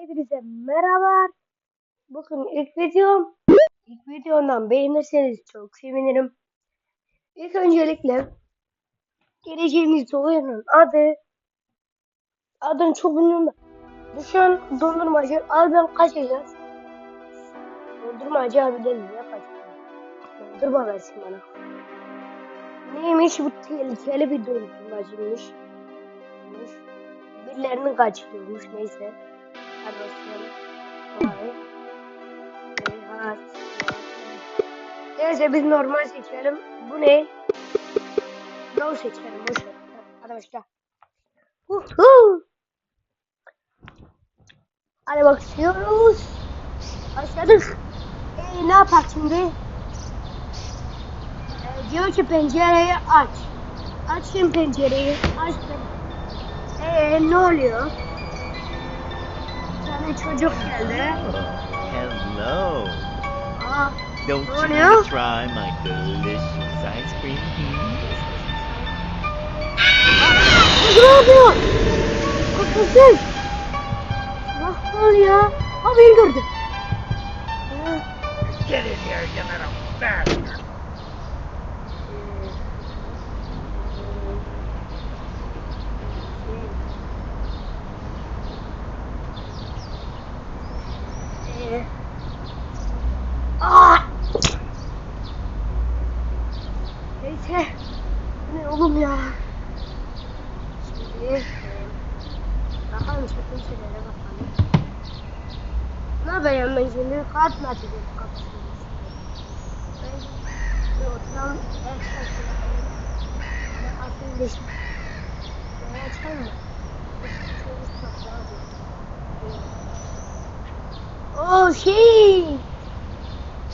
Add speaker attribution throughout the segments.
Speaker 1: Hepinize merhabalar. Bugün ilk videom. İlk videomdan beğenirseniz çok sevinirim. İlk öncelikle geleceğimiz oyunun adı adını çok bilmiyorum. Düşün dondurmacı abiden kaçacağız. Dondurmacı abiden ne yapacak? Dondurma versin bana. Neymiş bu tehlikeli bir dondurmacıymış. Birilerini kaçırıyormuş neyse. Hadi bakalım. Kolay. Beyaz. Neyse biz normal seçelim. Bu ne? Low seçelim. Boş ver. Hadi başla. Uhu. Hadi başlıyoruz. Başladık. Ee, ne yapak şimdi? Ee, diyor ki pencereyi aç. Açın pencereyi. Açtım. Ee, ne oluyor? Tane çocuk geldi.
Speaker 2: Hello.
Speaker 1: Aa,
Speaker 2: Don't you want to try my delicious ice cream?
Speaker 1: ne yapıyor? Korkmasın. Ne oluyor? Aa beni gördü. Ee,
Speaker 2: Get in here, you little bastard.
Speaker 1: Ee, Aa! Neyse. Bu Ne oğlum ya? Şimdi e, bakalım çakın şeylere bakalım. Ne yapayım ben şimdi? Kart mı atacağım kafasını? Ben bir oturan çarpıyorum. Ben atayım deşim. Ben açar mı? Oh şey.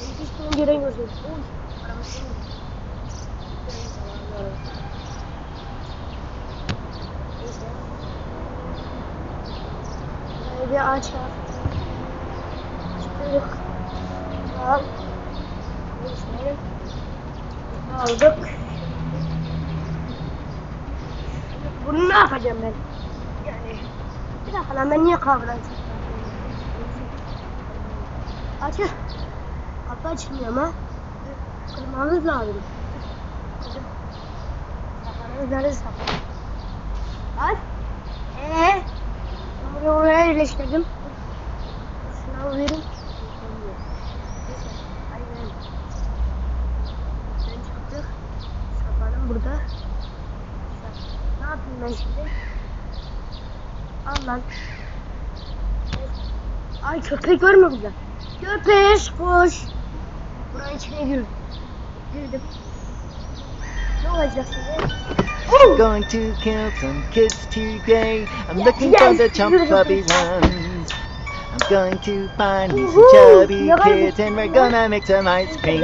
Speaker 1: Ben hiç bunu göremiyorum. Oy. Aramasını. Neyse. Böyle bir ağaç var. Çıktık. Al. Aldık. Bunu ne yapacağım ben? Yani bir dakika lan ben niye kavradım? Açıl. Kapı açılmıyor ama. Kırmamız lazım. Sakalımız nerede saklı? Bak. Buraya oraya yerleştirdim. Şunu alıyorum. Gidelim. Ben çıktık. Sakalım burada. Ne yapayım ben şimdi? Al lan. Ay köpek var mı burada? Köpek koş. Buraya içine gir. Girdim. Ne olacak şimdi? Oh!
Speaker 2: Going to kill some kids today. I'm
Speaker 1: Yes,
Speaker 2: looking for the chump
Speaker 1: beautiful.
Speaker 2: puppy ones. I'm going to find me some chubby
Speaker 1: You're
Speaker 2: kids and we're gonna make some ice cream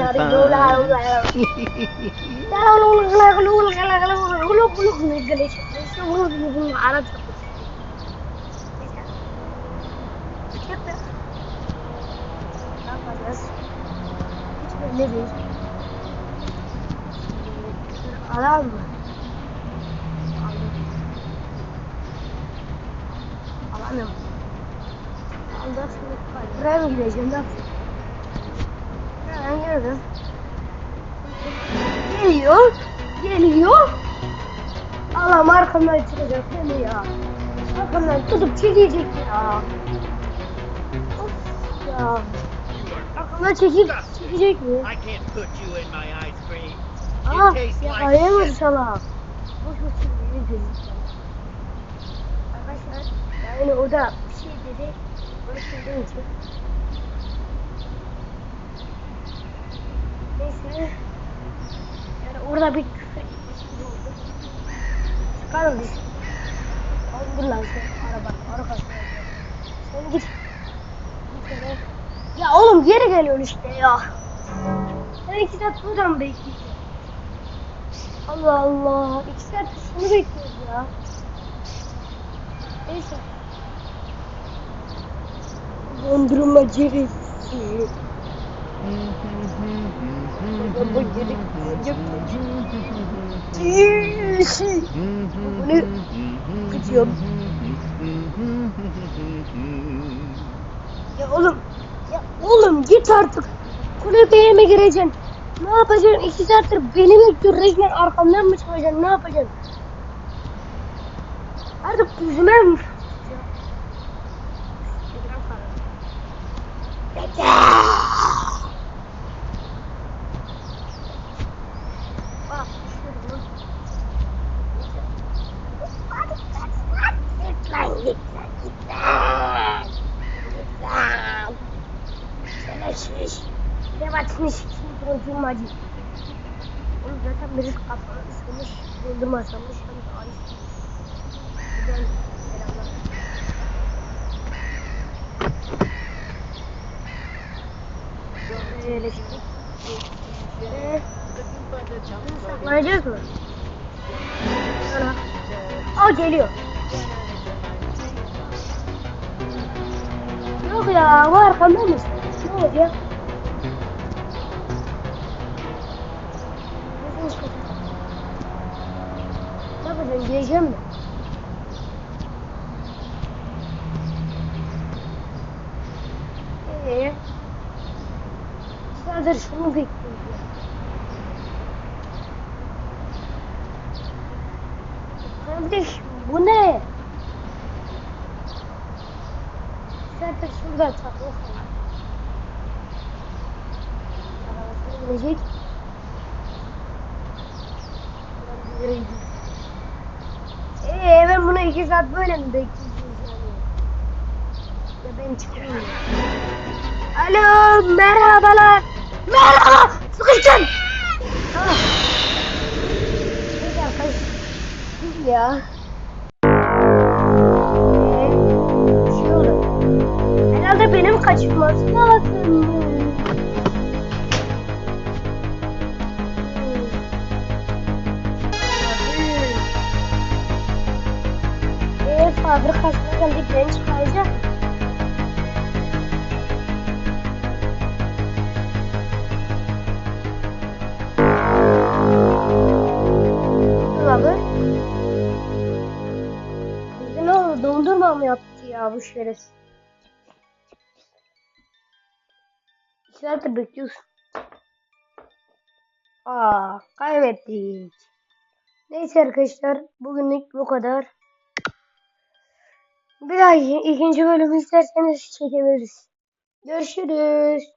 Speaker 1: Arap Ne yapacağız? Hiç belli değil. Alalım mı? Şimdi buraya mı gideceğim? Yapayım? Hemen gördüm. Geliyor. Geliyor. Allah'ım arkamdan çıkacak mi ya? Arkamdan tutup çekecek ya. Of ya. Arkamdan çekip çekecek mi?
Speaker 2: I can't put you in my ice cream.
Speaker 1: Aa
Speaker 2: It tastes like
Speaker 1: yakalayamadı
Speaker 2: shit.
Speaker 1: salak. Boş boş çekmeyi gözüküyor. Arkadaşlar yani o da bir şey dedi. Söylediğim için. Neyse. Yani orada bir küfür etmesi gibi oldu. Çıkalım biz. Dur lan sen araba arkasına. Sen git. Bir kere. Ya oğlum geri geliyorsun işte ya. Sen iki saat burada mı bekleyeceksin? Allah Allah. İki saat şunu bekliyoruz ya. Neyse. Dondurma cerisi. Cerisi. Bunu kıtıyorum. Oğlum git artık. Kulübeye mi gireceksin? Ne yapacaksın? İki saattir beni bekliyor. Resmen arkamdan mı çıkacaksın? Ne yapacaksın? Artık yüzüme mi? Bak, şurada. Git lan, git lan, git lan. Git lan. Şerefsiz. Devatini sikeyim bırakayım hadi. Oğlum zaten birisi kafamı ısırmış. Doldurmasamış. Hem de ayıp. Buradan selamlar. Böyle saklanacağız mı? Ana. Aa geliyor. Yok ya, bu arkamda mısın? Ne olacak? Ne yapacaksın? Geleceğim mi? Ee, sadece şunu bekliyorum. Kardeş bu ne? Zaten şurada takılı kaldı. Arabasına binecek. Buradan bir yere gidiyor. Ee ben bunu iki saat böyle mi bekleyeceğiz yani? Ya ben ya. Alo merhabalar. Merhaba. Arkadaşlar. Ya. Ee, şey oldu. Herhalde benim kaçması lazım. Eee fabrikasına geldik ben çıkacak. Mı yaptı ya bu şerefsiz? İki saattir bekliyorsun. Aa, kaybettik. Neyse arkadaşlar, bugünlük bu kadar. Bir daha ikinci bölümü isterseniz çekebiliriz. Görüşürüz.